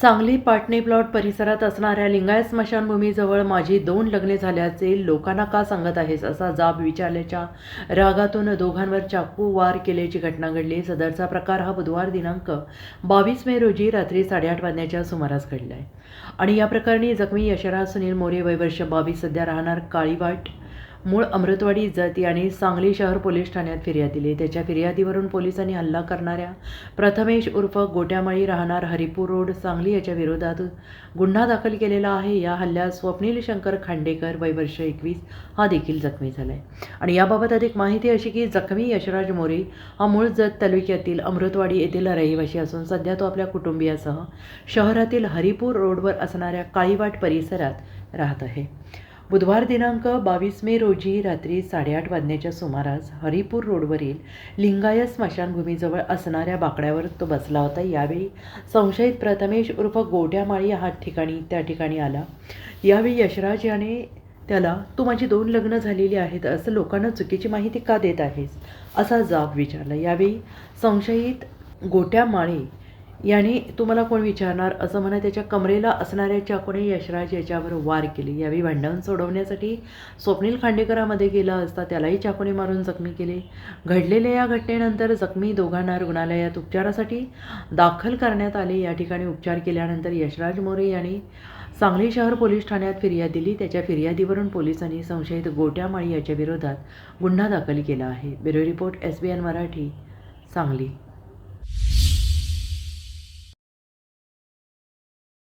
Sangli Patne plot परिसरात असणाऱ्या लिंगायत स्मशानभूमीजवळ माझी दोन लग्ने झाल्याचे लोकांना का सांगत आहेस असा जाब विचारल्याच्या रागातून दोघांवर चाकू वार केल्याची घटना घडली. सदरचा प्रकार हा बुधवार दिनांक बावीस मे रोजी रात्री साडेआठ वाजण्याच्या सुमारास घडला आहे आणि या प्रकरणी जखमी यशराज सुनील मोरे वय वर्ष बावीस सध्या राहणार काळीवाट मूळ अमृतवाडी जत आणि सांगली शहर पोलीस ठाण्यात फिर्याद दिली. त्याच्या फिर्यादीवरून पोलिसांनी हल्ला करणाऱ्या प्रथमेश उर्फ गोट्यामाळी राहणार हरिपूर रोड सांगली याच्या विरोधात गुन्हा दाखल केलेला आहे. या हल्ल्यात स्वप्नील शंकर खांडेकर वय वर्ष एकवीस हा देखील जखमी झाला आहे आणि याबाबत अधिक माहिती अशी की जखमी यशराज मोरे हा मूळ जत तालुक्यातील अमृतवाडी येथील रहिवासी असून सध्या तो आपल्या कुटुंबियासह शहरातील हरिपूर रोडवर असणाऱ्या काळीवाट परिसरात राहत आहे. बुधवार दिनांक बावीस मे रोजी रात्री साडेआठ वाजण्याच्या सुमारास हरिपूर रोडवरील लिंगायत स्मशानभूमीजवळ असणाऱ्या बाकड्यावर तो बसला होता. यावेळी संशयित प्रथमेश उर्फ गोट्यामाळी हा ठिकाणी त्या ठिकाणी आला. यावेळी यशराज याने त्याला तू माझी दोन लग्न झालेली आहेत असं लोकांना चुकीची माहिती का देत आहेस? असा जाब विचारला. यावेळी संशयित गोट्यामाळी याने तुम्हाला कोण विचारणार? असं म्हणत त्याच्या कमरेला असणाऱ्या चाकूने यशराज याच्यावर वार केले. यावेळी भांडण सोडवण्यासाठी स्वप्नील खांडेकरामध्ये गेला असता त्यालाही चाकूने मारून जखमी केले. घडलेल्या या घटनेनंतर जखमी दोघांना रुग्णालयात उपचारासाठी दाखल करण्यात आले. या ठिकाणी उपचार केल्यानंतर यशराज मोरे यांनी सांगली शहर पोलीस ठाण्यात फिर्याद दिली. त्याच्या फिर्यादीवरून पोलिसांनी संशयित गोट्यामाळी याच्या विरोधात गुन्हा दाखल केला आहे. Bureau report S B N Marathi Sangli.